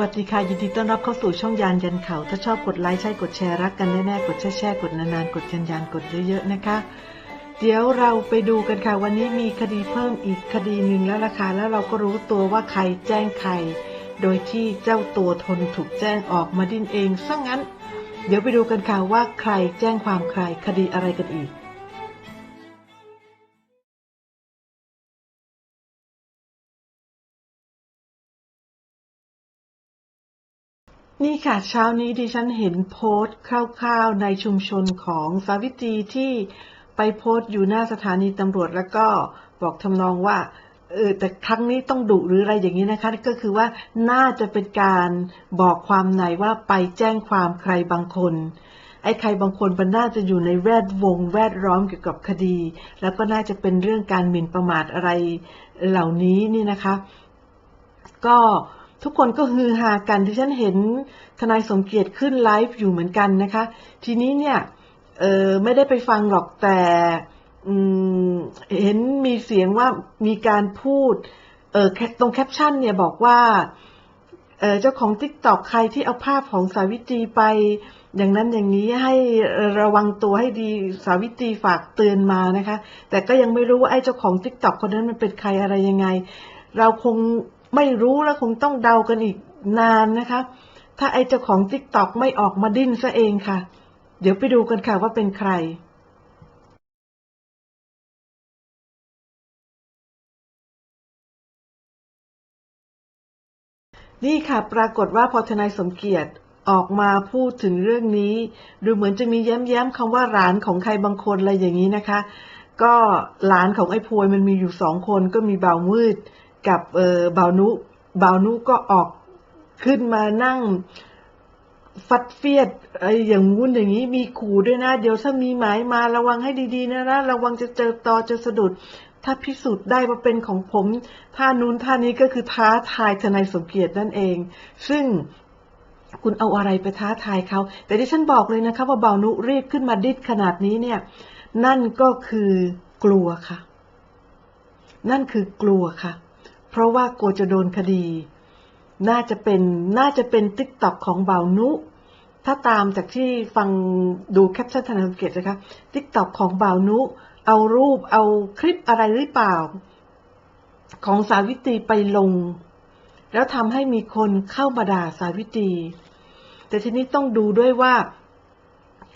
วัสดีค่ะ ยินดีต้อนรับเข้าสู่ช่องยานยันเขา ถ้าชอบกดไลค์ใช่กดแชร์รักกันแน่ๆกดแชร์แชร์กดนานๆ กดยันยันกดเยอะๆนะคะ เดี๋ยวเราไปดูกันค่ะ วันนี้มีคดีเพิ่มอีกคดีหนึ่งแล้วล่ะค่ะแล้วเราก็รู้ตัวว่าใครแจ้งใคร โดยที่เจ้าตัวทนถูกแจ้งออกมาดิ้นเองซะงั้น เดี๋ยวไปดูกันค่ะว่าใครแจ้งความใครคดีอะไรกันอีก นี่ค่ะ เช้านี้ดิฉันเห็นโพสต์คร่าวๆในชุมชนของสาวิตรีที่ไปโพสต์อยู่หน้าสถานีตำรวจแล้วก็บอกทำนองว่าเออแต่ครั้งนี้ต้องดุหรืออะไรอย่างนี้นะคะ ก็คือว่าน่าจะเป็นการบอกความในว่าไปแจ้งความใครบางคน ไอ้ใครบางคนมันน่าจะอยู่ในแวดวงแวดล้อมเกี่ยวกับคดี แล้วก็น่าจะเป็นเรื่องการหมิ่นประมาทอะไรเหล่านี้นี่นะคะ ก็ ทุกคนก็ฮือฮากันที่ฉันเห็นทนายสมเกียรติขึ้นไลฟ์อยู่เหมือนกันนะคะ ทีนี้เนี่ยเออไม่ได้ไปฟังหรอกแต่เห็นมีเสียงว่ามีการพูดเออตรงแคปชั่นเนี่ยบอกว่าเออเจ้าของติ๊กตอกใครที่เอาภาพของสาวิตรีไป อย่างนั้นอย่างนี้ให้ระวังตัวให้ดีสาวิตรีฝากเตือนมานะคะ แต่ก็ยังไม่รู้ว่าไอ้เจ้าของติ๊กตอกคนนั้นมันเป็นใครอะไรยังไง เราคง ไม่รู้แล้วคงต้องเดากันอีกนานนะคะ ถ้าไอเจ้าของติ๊กตอกไม่ออกมาดิ้นซะเองค่ะ เดี๋ยวไปดูกันค่ะว่าเป็นใครนี่ค่ะปรากฏว่าพอทนายสมเกียรติออกมาพูดถึงเรื่องนี้ ดูเหมือนจะมีแย้มๆคำว่าหลานของใครบางคนอะไรอย่างนี้นะคะ ก็หลานของไอ้พวยมันมีอยู่สองคนก็มีเบามืด กับเออบาวนุบาวนุก็ออกขึ้นมานั่งฟัดเฟียดไอ้อย่างงู้นอย่างนี้มีขู่ด้วยนะ เดี๋ยวถ้ามีหมายมาระวังให้ดีๆนะนะระวังจะเจอตอจะสะดุด ถ้าพิสูจน์ได้ว่าเป็นของผมท่านู้นท่านี้ก็คือท้าทายทนายสมเกียรตินั่นเอง ซึ่งคุณเอาอะไรไปท้าทายเขา แต่ที่ฉันบอกเลยนะคะว่าบาวนุรีบขึ้นมาดิ้ดขนาดนี้เนี่ย นั่นก็คือกลัวค่ะ นั่นคือกลัวค่ะ ราะว่ากลัวจะโดนคดี น่าจะเป็นน่าจะเป็นติ๊กต็อกของบ่าวนุ ถ้าตามจากที่ฟังดูแคปชั่นธนาเกียรตินะคะติ๊กต็อกของบ่าวนุ เอารูปเอาคลิปอะไรหรือเปล่า ของสาวิตรีไปลง แล้วทำให้มีคนเข้ามาด่าสาวิตรีแต่ทีนี้ต้องดูด้วยว่า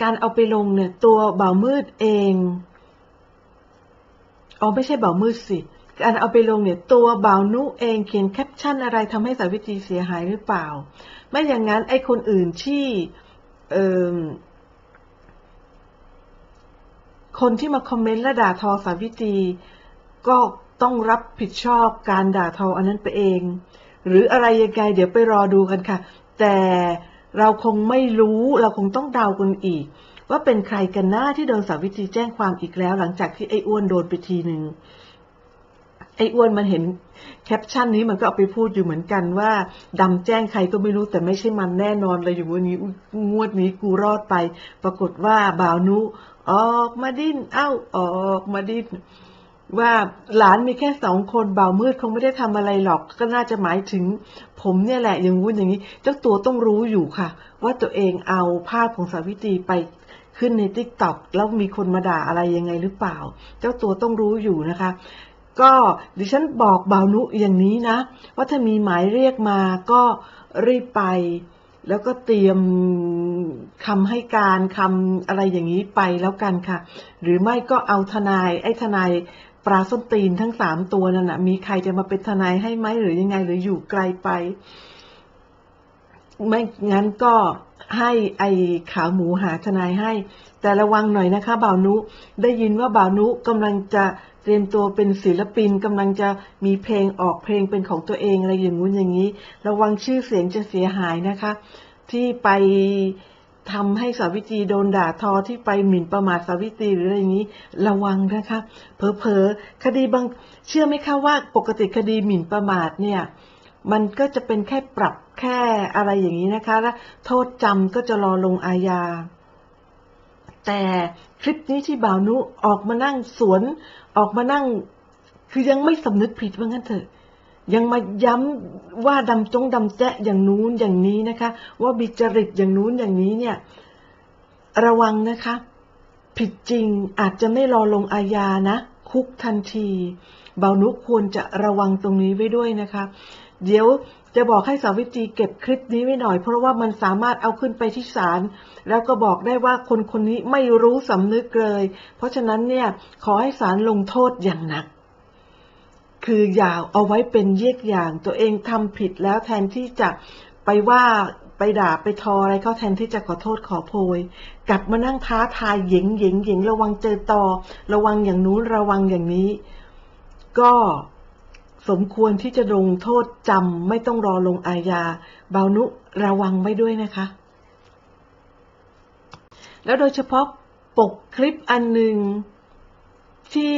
การเอาไปลงเนี่ยตัวบ่าวมืดเอง อ๋อไม่ใช่บ่าวมืดสิ การเอาไปลงเนี่ยตัวบ่าวนุเองเขียนแคปชั่นอะไรทำให้สาวิตรีเสียหายหรือเปล่า ไม่อย่างนั้นไอ้คนอื่นที่คนที่มาคอมเมนต์และด่าทอสาวิตรีก็ต้องรับผิดชอบการด่าทออันนั้นไปเอง หรืออะไรยังไงเดี๋ยวไปรอดูกันค่ะ แต่เราคงไม่รู้เราคงต้องเดากันอีก ว่าเป็นใครกันหน้าที่โดนสาวิตรีแจ้งความอีกแล้ว หลังจากที่ไอ้อ้วนโดนไปทีหนึ่ง อ้อ้วนมันเห็นแคปชั่นนี้มันก็เอาไปพูดอยู่เหมือนกันว่าดำแจ้งใครก็ไม่รู้แต่ไม่ใช่มันแน่นอนเลยอยู่วันนี้งวดนี้กูรอดไป ปรากฏว่าบ่าวนุออกมาดิ้นเอ้าออกมาดิ้นว่าหลานมีแค่สองคนบ่าวมืดคงไม่ได้ทำอะไรหรอก ก็น่าจะหมายถึง ผมเนี่ยแหละอย่างงู้นอย่างนี้ เจ้าตัวต้องรู้อยู่ค่ะ ว่าตัวเองเอาภาพของสาวิตรีไปขึ้นในติ๊กต็อกแล้วมีคนมาด่าอะไรยังไงหรือเปล่า เจ้าตัวต้องรู้อยู่นะคะ ก็ดิฉันบอกบ่าวนุอย่างนี้นะ ว่าถ้ามีหมายเรียกมาก็รีบไป แล้วก็เตรียมคำให้การคำอะไรอย่างนี้ไปแล้วกันค่ะ หรือไม่ก็เอาทนายไอ้ทนายปลาส้นตีนทั้งสามตัวนั่นนะมีใครจะมาเป็นทนายให้ไหมหรือยังไงหรืออยู่ไกลไป ไม่งั้นก็ให้ไอ้ขาหมูหาทนายให้ แต่ระวังหน่อยนะคะบ่าวนุ ได้ยินว่าบ่าวนุกำลังจะ เตรียมตัวเป็นศิลปินกำลังจะมีเพลงออกเพลงเป็นของตัวเองอะไรอย่างงู้นอย่างนี้ ระวังชื่อเสียงจะเสียหายนะคะ ที่ไปทำให้สาวิตรีโดนด่าทอที่ไปหมิ่นประมาทสาวิตรีหรืออะไรอย่างนี้ ระวังนะคะเผลอๆคดีบางเชื่อไหมคะว่าปกติคดีหมิ่นประมาทเนี่ยมันก็จะเป็นแค่ปรับแค่อะไรอย่างนี้นะคะแล้วโทษจำก็จะรอลงอาญาแต่คลิปนี้ที่บ่าวนุออกมานั่งสวน ออกมานั่ง คือยังไม่สำนึกผิดว่างั้นเถอะ ยังมาย้ำว่าดำจงดำแจ๊ะอย่างนู้นอย่างนี้นะคะ ว่าบิจริตอย่างนู้นอย่างนี้เนี่ย ระวังนะคะ ผิดจริงอาจจะไม่รอลงอาญานะ คุกทันที เบานุควรจะระวังตรงนี้ไว้ด้วยนะคะ เดี๋ยว จะบอกให้สาวิตรีเก็บคลิปนี้ไว้หน่อย เพราะว่ามันสามารถเอาขึ้นไปที่ศาลแล้วก็บอกได้ว่าคนคนนี้ไม่รู้สำนึกเลย เพราะฉะนั้นเนี่ยขอให้ศาลลงโทษอย่างหนัก คืออย่าเอาไว้เป็นเยี่ยงอย่างตัวเองทำผิดแล้วแทนที่จะไปว่าไปด่าไปทออะไรเขาแทนที่จะขอโทษขอโพย กลับมานั่งท้าทายเหยิงเหยิงเหยิงระวังเจอต่อ ระวังอย่างนู้นระวังอย่างนี้ ก็ สมควรที่จะลงโทษจำไม่ต้องรอลงอาญาบาวนุระวังไว้ด้วยนะคะ แล้วโดยเฉพาะปกคลิปอันหนึ่งที่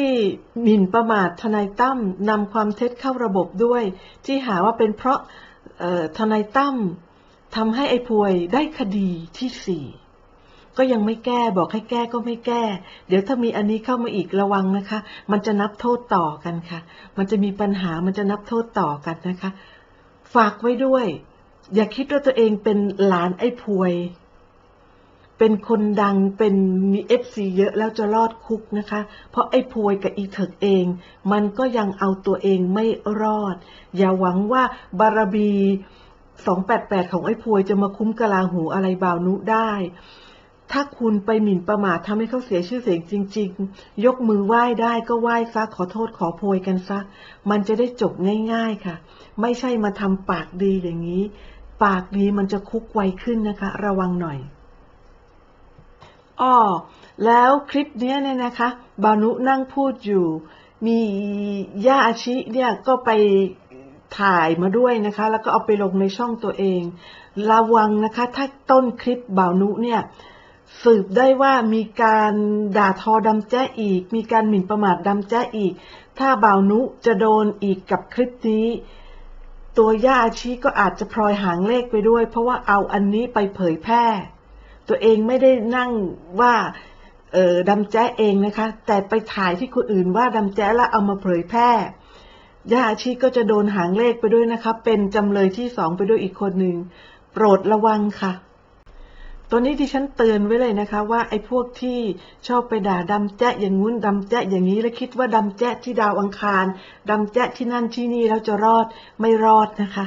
หมิ่นประมาททนายตั้มนำความเท็จเข้าระบบด้วย ที่หาว่าเป็นเพราะทนายตั้มทำให้ไอ้พวยได้คดีที่สี่ ก็ยังไม่แก้บอกให้แก้ก็ไม่แก้ เดี๋ยวถ้ามีอันนี้เข้ามาอีกระวังนะคะ มันจะนับโทษต่อกันค่ะ มันจะมีปัญหามันจะนับโทษต่อกันนะคะ ฝากไว้ด้วย อย่าคิดว่าตัวเองเป็นหลานไอ้พวย เป็นคนดังเป็นมีเอฟซีเยอะแล้วจะรอดคุกนะคะ เพราะไอ้พวยกับอีเถิกเอง มันก็ยังเอาตัวเองไม่รอด อย่าหวังว่าบารบี288 ของไอ้พวยจะมาคุ้มกะลาหูอะไรบ่าวนุได้ ถ้าคุณไปหมิ่นประมาททำให้เขาเสียชื่อเสียงจริง ๆ ยกมือไหว้ได้ก็ไหว้ซะขอโทษขอโพยกันซะ มันจะได้จบง่าย ๆค่ะ ไม่ใช่มาทำปากดีอย่างนี้ ปากดีมันจะคุกไวขึ้นนะคะ ระวังหน่อยอ้อแล้วคลิปเนี้ยเนี่ยนะคะ บานุนั่งพูดอยู่ มีย่าอาชิเนี่ยก็ไปถ่ายมาด้วยนะคะ แล้วก็เอาไปลงในช่องตัวเอง ระวังนะคะ ถ้าต้นคลิปบานุเนี่ย สืบได้ว่ามีการด่าทอดำแจ้อีก มีการหมิ่นประมาทดำแจ้อีก ถ้าบ่าวนุจะโดนอีกกับคลิปนี้ ตัวย่าอาชีก็อาจจะพลอยหางเลขไปด้วย เพราะว่าเอาอันนี้ไปเผยแพร่ ตัวเองไม่ได้นั่งว่าเออดำแจ้เองนะคะ แต่ไปถ่ายที่คนอื่นว่าดำแจ้แล้วเอามาเผยแพร่ย่าอาชีก็จะโดนหางเลขไปด้วยนะคะ เป็นจำเลยที่สองไปด้วยอีกคนหนึ่ง โปรดระวังค่ะ ตัวนี้ที่ฉันเตือนไว้เลยนะคะ ว่าไอ้พวกที่ชอบไปด่าดำแจ๊ะอย่างงู้นดำแจ๊ะอย่างนี้แล้วคิดว่าดำแจ๊ะที่ดาวอังคารดำแจ๊ะที่นั่นที่นี่แล้วจะรอดไม่รอดนะคะ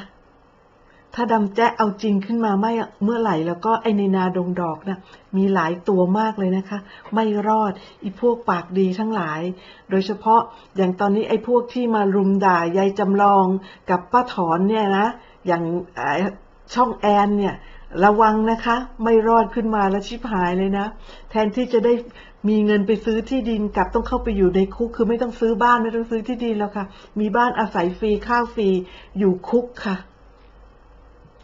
ถ้าดำแจ๊ะเอาจริงขึ้นมาไม่เมื่อไหร่แล้วก็ไอ้ในนาดงดอกนะมีหลายตัวมากเลยนะคะ ไม่รอดอีพวกปากดีทั้งหลาย โดยเฉพาะอย่างตอนนี้ไอ้พวกที่มารุมด่ายายจำลองกับป้าถอนเนี่ยนะอย่างช่องแอนเนี่ย ระวังนะคะ ไม่รอดขึ้นมาแล้วชิบหายเลยนะ แทนที่จะได้มีเงินไปซื้อที่ดินกลับต้องเข้าไปอยู่ในคุก คือไม่ต้องซื้อบ้านไม่ต้องซื้อที่ดินแล้วค่ะ มีบ้านอาศัยฟรีข้าวฟรีอยู่คุกค่ะ